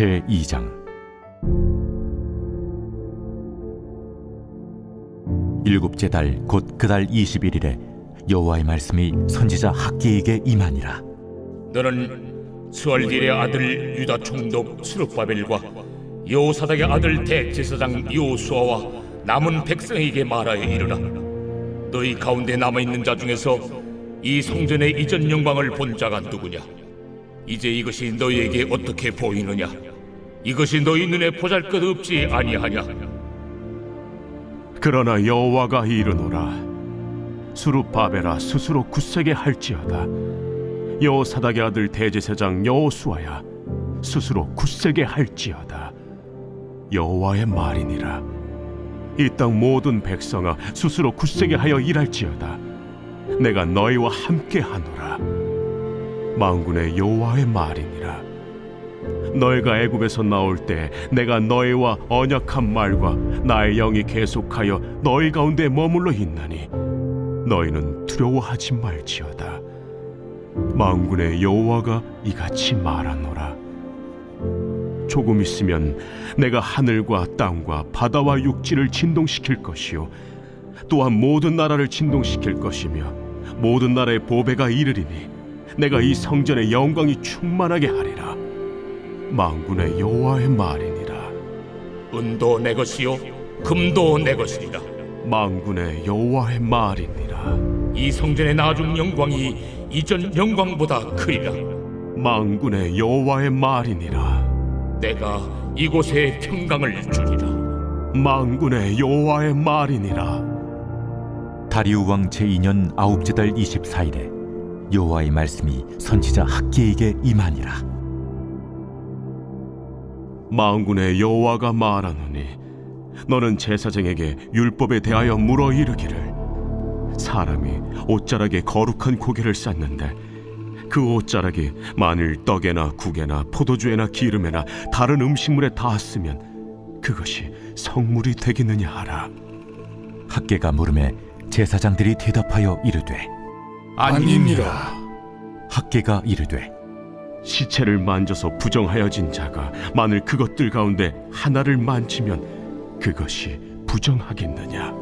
제2장. 일곱째 달 곧 그 달 21일에 여호와의 말씀이 선지자 학기에게 임하니라. 너는 스월길의 아들 유다 총독 수르바벨과 여호사닥의 아들 대제사장 여호수아와 남은 백성에게 말하여 이르라. 너희 가운데 남아 있는 자 중에서 이 성전의 이전 영광을 본 자가 누구냐? 이제 이것이 너희에게 어떻게 보이느냐 이것이 너희 눈에 보잘것없지 아니하냐? 그러나 여호와가 이르노라 수룹바벨아 스스로 굳세게 할지어다. 여호사닥의 아들 대제사장 여호수아야 스스로 굳세게 할지어다. 여호와의 말이니라. 이 땅 모든 백성아 스스로 굳세게 하여 일할지어다. 내가 너희와 함께 하노라. 망군의 여호와의 말이니라 너희가 애굽에서 나올 때 내가 너희와 언약한 말과 나의 영이 계속하여 너희 가운데 머물러 있나니 너희는 두려워하지 말지어다. 망군의 여호와가 이같이 말하노라. 조금 있으면 내가 하늘과 땅과 바다와 육지를 진동시킬 것이요 또한 모든 나라를 진동시킬 것이며 모든 나라의 보배가 이르리니 내가 이 성전의 영광이 충만하게 하리라 망군의 여호와의 말이니라. 은도 내 것이요 금도 내 것이니라. 망군의 여호와의 말이니라. 이 성전의 나중 영광이 이전 영광보다 크리라. 망군의 여호와의 말이니라. 내가 이곳에 평강을 주리라. 망군의 여호와의 말이니라. 다리우 왕 제2년 아홉째 달 24일에 여호와의 말씀이 선지자 학기에게 임하니라 망군의 여호와가 말하노니 너는 제사장에게 율법에 대하여 물어 이르기를. 사람이 옷자락에 거룩한 고개를 쌓는데 그 옷자락이 만일 떡에나 국에나 포도주에나 기름에나 다른 음식물에 닿았으면 그것이 성물이 되겠느냐 하라. 학계가 물음에 제사장들이 대답하여 이르되 아니니라 학계가 이르되 시체를 만져서 부정하여진 자가 만일 그것들 가운데 하나를 만지면 그것이 부정하겠느냐?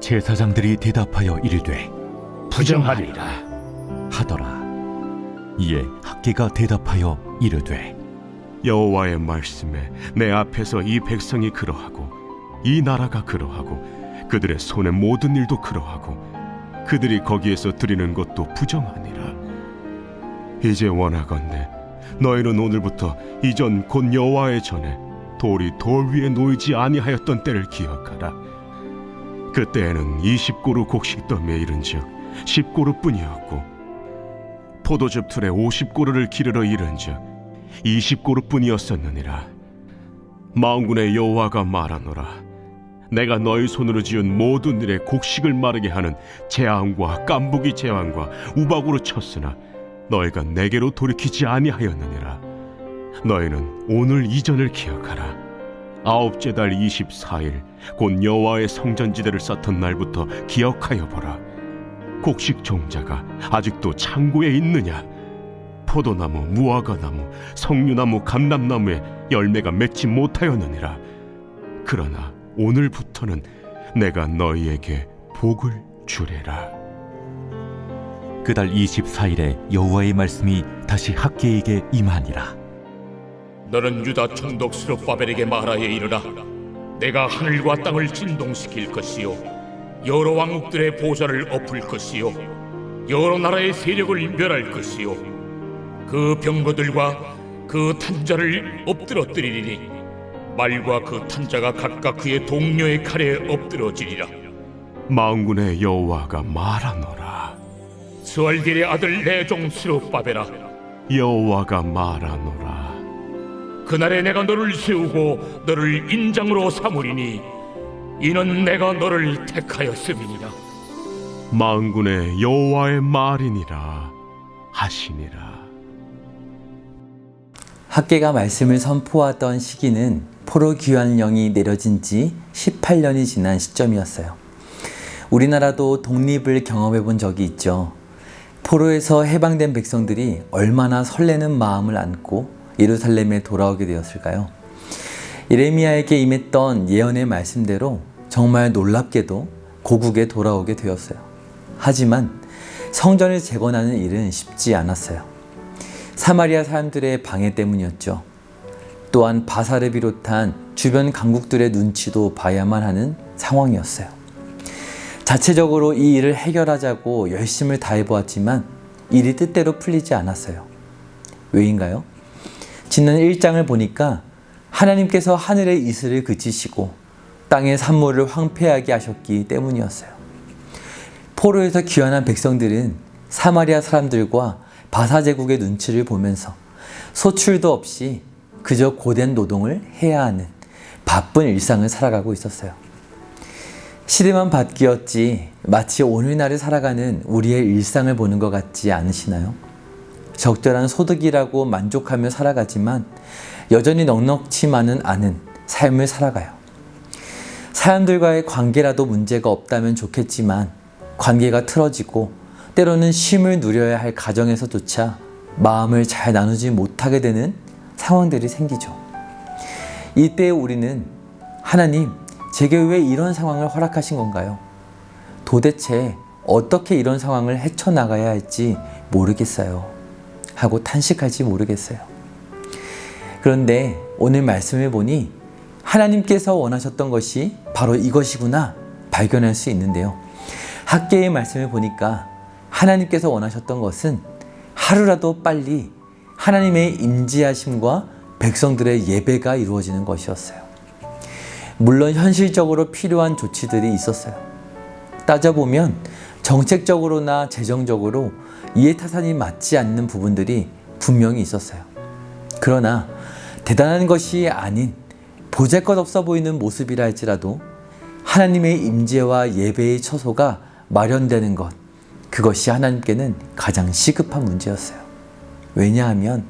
제사장들이 대답하여 이르되 부정하리라. 하더라. 이에 학계가 대답하여 이르되 여호와의 말씀에 내 앞에서 이 백성이 그러하고 이 나라가 그러하고 그들의 손의 모든 일도 그러하고 그들이 거기에서 드리는 것도 부정하니라 이제 원하건대 너희는 오늘부터 이전 곧 여호와의 전에 돌이 돌 위에 놓이지 아니하였던 때를 기억하라. 그때에는 20고루 곡식 더미에 이른즉 10고루뿐이었고 포도즙 틀에 50고루를 기르러 이른즉 20고루뿐이었었느니라. 망군의 여호와가 말하노라. 내가 너희 손으로 지은 모든 일에 곡식을 마르게 하는 재앙과 깐부기 재앙과 우박으로 쳤으나 너희가 내게로 돌이키지 아니하였느니라. 너희는 오늘 이전을 기억하라. 아홉째 달 24일 곧 여호와의 성전지대를 쌓던 날부터 기억하여 보라. 곡식 종자가 아직도 창고에 있느냐? 포도나무, 무화과나무, 석류나무, 감람나무에 열매가 맺지 못하였느니라. 그러나 오늘부터는 내가 너희에게 복을 주리라 그달 24일에 여호와의 말씀이 다시 학계에게 임하니라. 너는 유다 총독 스룹바벨에게 말하여 이르라. 내가 하늘과 땅을 진동시킬 것이요 여러 왕국들의 보좌를 엎을 것이요 여러 나라의 세력을 멸할 것이요 그 병거들과 그 탄자를 엎드러뜨리리니 말과 그 탄자가 각각 그의 동료의 칼에 엎드러지리라. 망군의 여호와가 말하노라 스월길의 아들 내종 스룹바벨아 여호와가 말하노라 그날에 내가 너를 세우고 너를 인장으로 삼으리니 이는 내가 너를 택하였음이니라 망군의 여호와의 말이니라 하시니라 학계가 말씀을 선포하던 시기는 포로 귀환령이 내려진 지 18년이 지난 시점이었어요. 우리나라도 독립을 경험해 본 적이 있죠. 포로에서 해방된 백성들이 얼마나 설레는 마음을 안고 예루살렘에 돌아오게 되었을까요? 예레미야에게 임했던 예언의 말씀대로 정말 놀랍게도 고국에 돌아오게 되었어요. 하지만 성전을 재건하는 일은 쉽지 않았어요. 사마리아 사람들의 방해 때문이었죠. 또한 바사를 비롯한 주변 강국들의 눈치도 봐야만 하는 상황이었어요. 자체적으로 이 일을 해결하자고 열심을 다해 보았지만 일이 뜻대로 풀리지 않았어요. 왜인가요? 지난 1장을 보니까 하나님께서 하늘의 이슬을 그치시고 땅의 산모를 황폐하게 하셨기 때문이었어요. 포로에서 귀환한 백성들은 사마리아 사람들과 바사 제국의 눈치를 보면서 소출도 없이 그저 고된 노동을 해야 하는 바쁜 일상을 살아가고 있었어요. 시대만 바뀌었지 마치 오늘날을 살아가는 우리의 일상을 보는 것 같지 않으시나요? 적절한 소득이라고 만족하며 살아가지만 여전히 넉넉치만은 않은 삶을 살아가요. 사람들과의 관계라도 문제가 없다면 좋겠지만 관계가 틀어지고 때로는 쉼을 누려야 할 가정에서조차 마음을 잘 나누지 못하게 되는 상황들이 생기죠. 이때 우리는 하나님, 제게 왜 이런 상황을 허락하신 건가요? 도대체 어떻게 이런 상황을 헤쳐나가야 할지 모르겠어요. 하고 탄식할지 모르겠어요. 그런데 오늘 말씀을 보니 하나님께서 원하셨던 것이 바로 이것이구나 발견할 수 있는데요. 학계의 말씀을 보니까 하나님께서 원하셨던 것은 하루라도 빨리 하나님의 임재하심과 백성들의 예배가 이루어지는 것이었어요. 물론 현실적으로 필요한 조치들이 있었어요. 따져보면 정책적으로나 재정적으로 이해타산이 맞지 않는 부분들이 분명히 있었어요. 그러나 대단한 것이 아닌 보잘것 없어 보이는 모습이라 할지라도 하나님의 임재와 예배의 처소가 마련되는 것 그것이 하나님께는 가장 시급한 문제였어요. 왜냐하면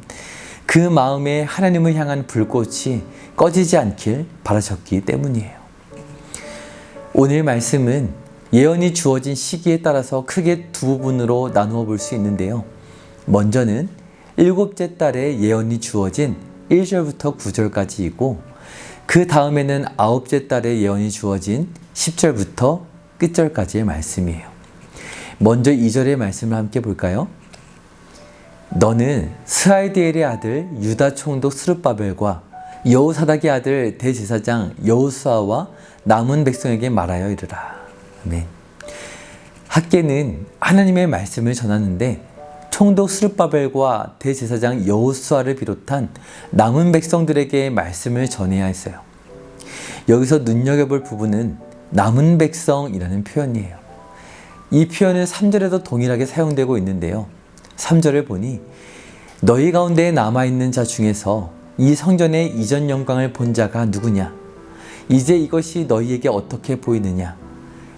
그 마음에 하나님을 향한 불꽃이 꺼지지 않길 바라셨기 때문이에요. 오늘 말씀은 예언이 주어진 시기에 따라서 크게 두 부분으로 나누어 볼 수 있는데요. 먼저는 일곱째 달에 예언이 주어진 1절부터 9절까지이고 그 다음에는 아홉째 달에 예언이 주어진 10절부터 끝절까지의 말씀이에요. 먼저 2절의 말씀을 함께 볼까요? 너는 스하이디엘의 아들 유다 총독 스룹바벨과 여호사닥의 아들 대제사장 여호수아와 남은 백성에게 말하여 이르라. 아멘. 학계는 하나님의 말씀을 전하는데 총독 스룹바벨과 대제사장 여호수아를 비롯한 남은 백성들에게 말씀을 전해야 했어요. 여기서 눈여겨볼 부분은 남은 백성이라는 표현이에요. 이 표현은 3절에도 동일하게 사용되고 있는데요. 3절을 보니 너희 가운데 남아있는 자 중에서 이 성전의 이전 영광을 본 자가 누구냐? 이제 이것이 너희에게 어떻게 보이느냐?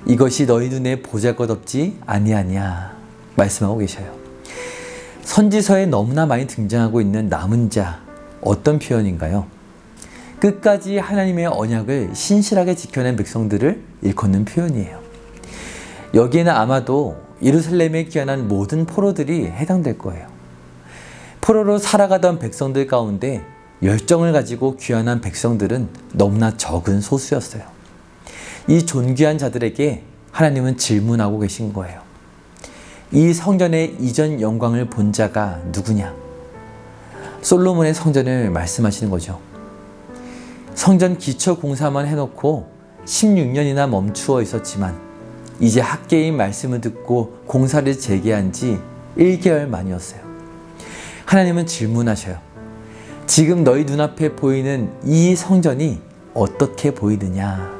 이것이 너희 눈에 보잘것없지 아니하냐? 말씀하고 계셔요. 선지서에 너무나 많이 등장하고 있는 남은 자 어떤 표현인가요? 끝까지 하나님의 언약을 신실하게 지켜낸 백성들을 일컫는 표현이에요. 여기에는 아마도 예루살렘에 귀환한 모든 포로들이 해당될 거예요. 포로로 살아가던 백성들 가운데 열정을 가지고 귀환한 백성들은 너무나 적은 소수였어요. 이 존귀한 자들에게 하나님은 질문하고 계신 거예요. 이 성전의 이전 영광을 본 자가 누구냐? 솔로몬의 성전을 말씀하시는 거죠. 성전 기초 공사만 해놓고 16년이나 멈추어 있었지만 이제 학계의 말씀을 듣고 공사를 재개한 지 1개월 만이었어요. 하나님은 질문하셔요. 지금 너희 눈앞에 보이는 이 성전이 어떻게 보이느냐?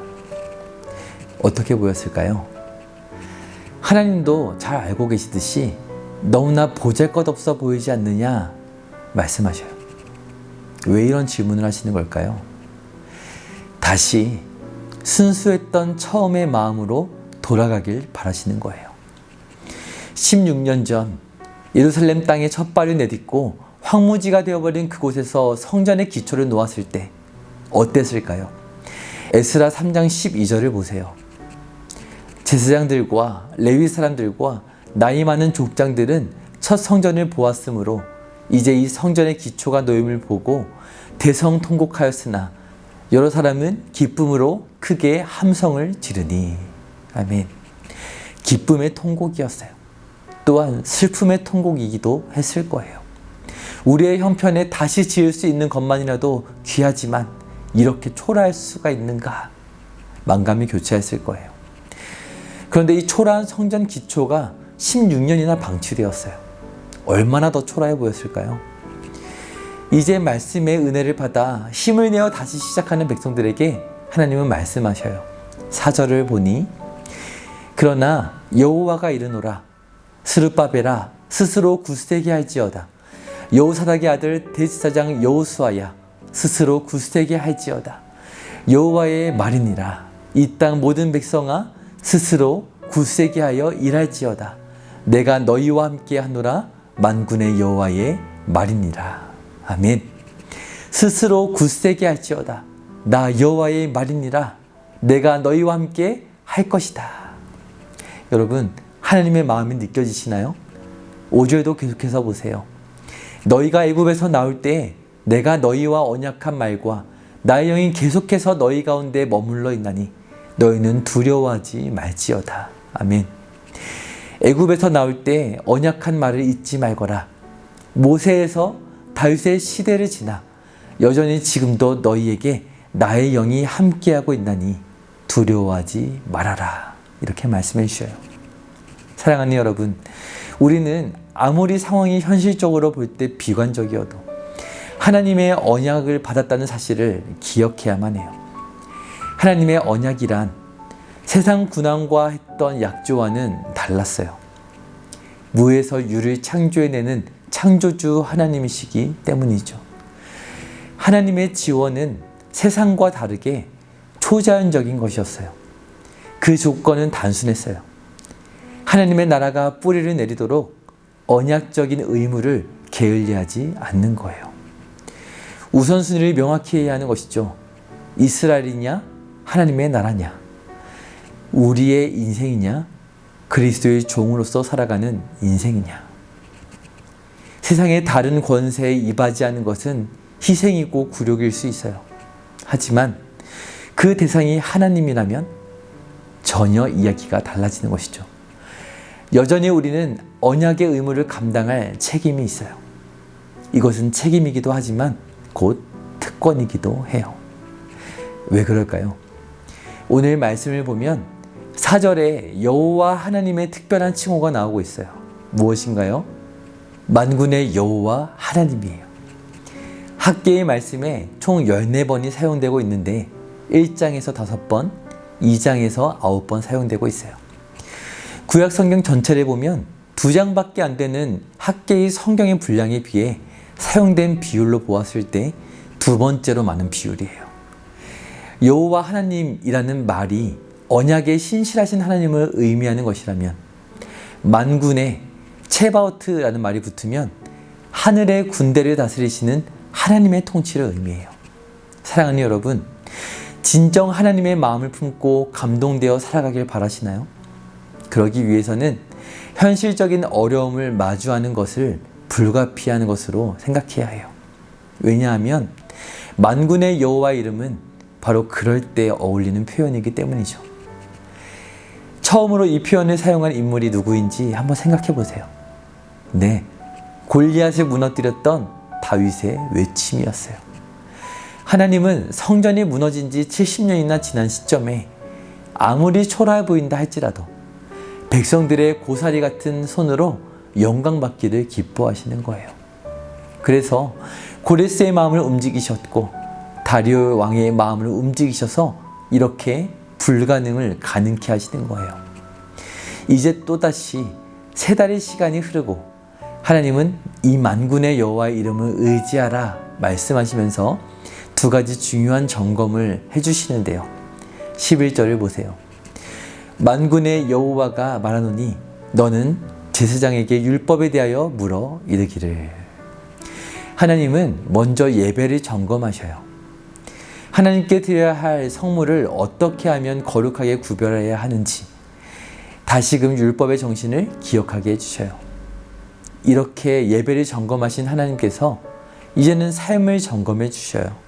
어떻게 보였을까요? 하나님도 잘 알고 계시듯이 너무나 보잘 것 없어 보이지 않느냐 말씀하셔요. 왜 이런 질문을 하시는 걸까요? 다시 순수했던 처음의 마음으로 돌아가길 바라시는 거예요. 16년 전 예루살렘 땅에 첫 발을 내딛고 황무지가 되어버린 그곳에서 성전의 기초를 놓았을 때 어땠을까요? 에스라 3장 12절을 보세요. 제사장들과 레위 사람들과 나이 많은 족장들은 첫 성전을 보았으므로 이제 이 성전의 기초가 놓임을 보고 대성 통곡하였으나 여러 사람은 기쁨으로 크게 함성을 지르니 아멘. 기쁨의 통곡이었어요. 또한 슬픔의 통곡이기도 했을 거예요. 우리의 형편에 다시 지을 수 있는 것만이라도 귀하지만 이렇게 초라할 수가 있는가? 만감이 교차했을 거예요. 그런데 이 초라한 성전 기초가 16년이나 방치되었어요. 얼마나 더 초라해 보였을까요? 이제 말씀의 은혜를 받아 힘을 내어 다시 시작하는 백성들에게 하나님은 말씀하셔요. 사절을 보니 그러나 여호와가 이르노라 스룹바벨아 스스로 굳세게 할지어다. 여호사닥의 아들 대지사장 여호수아야 스스로 굳세게 할지어다. 여호와의 말이니라. 이 땅 모든 백성아 스스로 굳세게 하여 일할지어다. 내가 너희와 함께 하노라. 만군의 여호와의 말이니라. 아멘. 스스로 굳세게 할지어다. 나 여호와의 말이니라. 내가 너희와 함께 할 것이다 여러분 하나님의 마음이 느껴지시나요? 5절도 계속해서 보세요. 너희가 애굽에서 나올 때 내가 너희와 언약한 말과 나의 영이 계속해서 너희 가운데 머물러 있나니 너희는 두려워하지 말지어다. 아멘. 애굽에서 나올 때 언약한 말을 잊지 말거라. 모세에서 다윗의 시대를 지나 여전히 지금도 너희에게 나의 영이 함께하고 있나니 두려워하지 말아라. 이렇게 말씀해 주셔요. 사랑하는 여러분, 우리는 아무리 상황이 현실적으로 볼 때 비관적이어도 하나님의 언약을 받았다는 사실을 기억해야만 해요. 하나님의 언약이란 세상 군왕과 했던 약조와는 달랐어요. 무에서 유를 창조해내는 창조주 하나님이시기 때문이죠. 하나님의 지원은 세상과 다르게 초자연적인 것이었어요. 그 조건은 단순했어요. 하나님의 나라가 뿌리를 내리도록 언약적인 의무를 게을리하지 않는 거예요. 우선순위를 명확히 해야 하는 것이죠. 이스라엘이냐, 하나님의 나라냐, 우리의 인생이냐, 그리스도의 종으로서 살아가는 인생이냐. 세상의 다른 권세에 이바지하는 것은 희생이고 굴욕일 수 있어요. 하지만 그 대상이 하나님이라면 전혀 이야기가 달라지는 것이죠. 여전히 우리는 언약의 의무를 감당할 책임이 있어요. 이것은 책임이기도 하지만 곧 특권이기도 해요. 왜 그럴까요? 오늘 말씀을 보면 사절에 여호와 하나님의 특별한 칭호가 나오고 있어요. 무엇인가요? 만군의 여호와 하나님이에요. 학계의 말씀에 총 14번이 사용되고 있는데 1장에서 5번, 2장에서 9번 사용되고 있어요. 구약 성경 전체를 보면 두 장밖에 안 되는 학계의 성경의 분량에 비해 사용된 비율로 보았을 때 두 번째로 많은 비율이에요. 여호와 하나님이라는 말이 언약의 신실하신 하나님을 의미하는 것이라면 만군의 체바우트라는 말이 붙으면 하늘의 군대를 다스리시는 하나님의 통치를 의미해요. 사랑하는 여러분, 진정 하나님의 마음을 품고 감동되어 살아가길 바라시나요? 그러기 위해서는 현실적인 어려움을 마주하는 것을 불가피하는 것으로 생각해야 해요. 왜냐하면 만군의 여호와 이름은 바로 그럴 때 어울리는 표현이기 때문이죠. 처음으로 이 표현을 사용한 인물이 누구인지 한번 생각해 보세요. 네, 골리앗을 무너뜨렸던 다윗의 외침이었어요. 하나님은 성전이 무너진 지 70년이나 지난 시점에 아무리 초라해 보인다 할지라도 백성들의 고사리 같은 손으로 영광 받기를 기뻐하시는 거예요. 그래서 고레스의 마음을 움직이셨고 다리오 왕의 마음을 움직이셔서 이렇게 불가능을 가능케 하시는 거예요. 이제 또다시 세 달의 시간이 흐르고 하나님은 이 만군의 여호와의 이름을 의지하라 말씀하시면서 두 가지 중요한 점검을 해주시는데요. 11절을 보세요. 만군의 여호와가 말하노니 너는 제사장에게 율법에 대하여 물어 이르기를 하나님은 먼저 예배를 점검하셔요. 하나님께 드려야 할 성물을 어떻게 하면 거룩하게 구별해야 하는지 다시금 율법의 정신을 기억하게 해주셔요. 이렇게 예배를 점검하신 하나님께서 이제는 삶을 점검해 주셔요.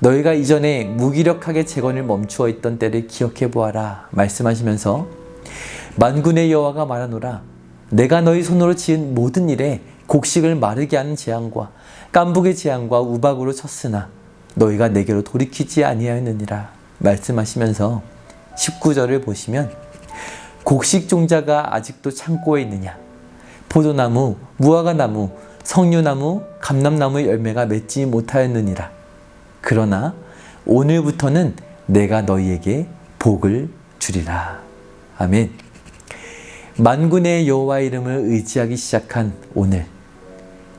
너희가 이전에 무기력하게 재건을 멈추어 있던 때를 기억해 보아라 말씀하시면서 만군의 여호와가 말하노라 내가 너희 손으로 지은 모든 일에 곡식을 마르게 하는 재앙과 깐북의 재앙과 우박으로 쳤으나 너희가 내게로 돌이키지 아니하였느니라 말씀하시면서 19절을 보시면 곡식 종자가 아직도 창고에 있느냐? 포도나무, 무화과나무, 석류나무, 감람나무의 열매가 맺지 못하였느니라 그러나 오늘부터는 내가 너희에게 복을 주리라. 아멘. 만군의 여호와 이름을 의지하기 시작한 오늘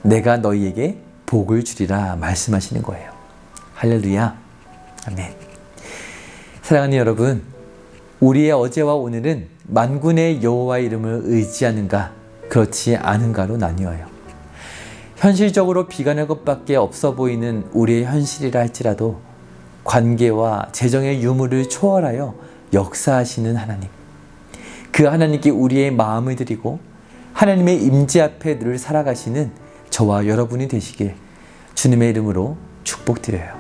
내가 너희에게 복을 주리라 말씀하시는 거예요. 할렐루야. 아멘. 사랑하는 여러분, 우리의 어제와 오늘은 만군의 여호와 이름을 의지하는가 그렇지 않은가로 나뉘어요. 현실적으로 비관할 것밖에 없어 보이는 우리의 현실이라 할지라도 관계와 재정의 유무를 초월하여 역사하시는 하나님. 그 하나님께 우리의 마음을 드리고 하나님의 임재 앞에 늘 살아가시는 저와 여러분이 되시길 주님의 이름으로 축복드려요.